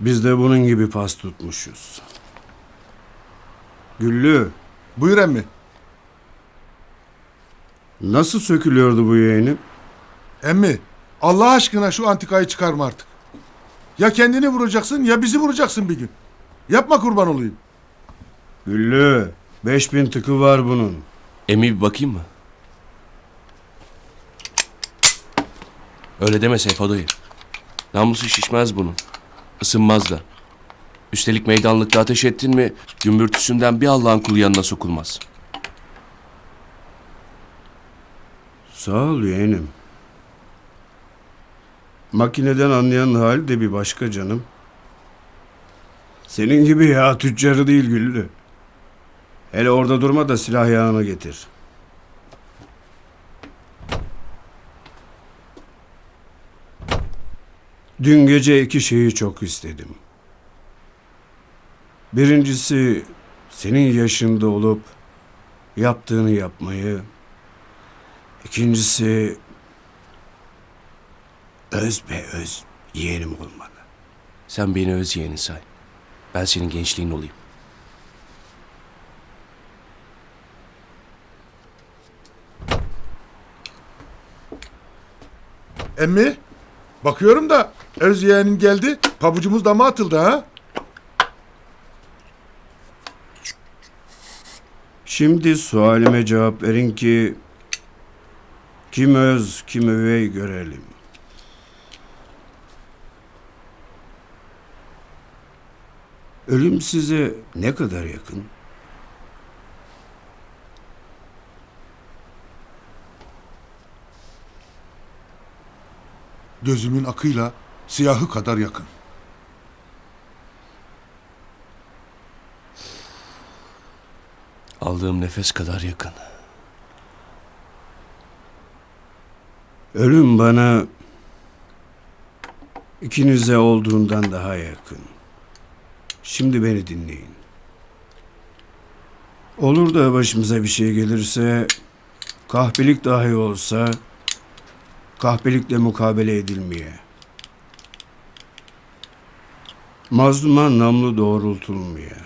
Biz de bunun gibi pas tutmuşuz. Güllü, Buyur emmi. nasıl sökülüyordu bu yeğenim? Emmi Allah aşkına şu antikayı çıkarma artık. Ya kendini vuracaksın ya bizi vuracaksın bir gün. Yapma kurban olayım. Güllü, 5000 tıkı var bunun. Emi bir bakayım mı? Öyle deme Seyfo dayı. Namusu şişmez bunun. Isınmaz da. Üstelik meydanlıkta ateş ettin mi gümbürtüsünden bir Allah'ın kulu yanına sokulmaz. Sağ ol yeğenim. Makineden anlayan hal de bir başka canım. Senin gibi ya tüccarı değil Güllü. Hele orada durma da silah yağını getir. Dün gece iki şeyi çok istedim. Birincisi senin yaşında olup yaptığını yapmayı, İkincisi öz be öz yeğenim olmalı. Sen beni öz yeğenin say. Ben senin gençliğin olayım. Emmi bakıyorum da öz yeğenin geldi. Pabucumuz dama atıldı ha. Şimdi sualime cevap verin ki kim öz kim övey görelim. Ölüm size ne kadar yakın? Gözümün akıyla siyahı kadar yakın. Aldığım nefes kadar yakın. Ölüm bana ikinize olduğundan daha yakın. Şimdi beni dinleyin. Olur da başımıza bir şey gelirse, kahpelik dahi olsa, kahpelikle mukabele edilmeye. Mazluma namlu doğrultulmaya.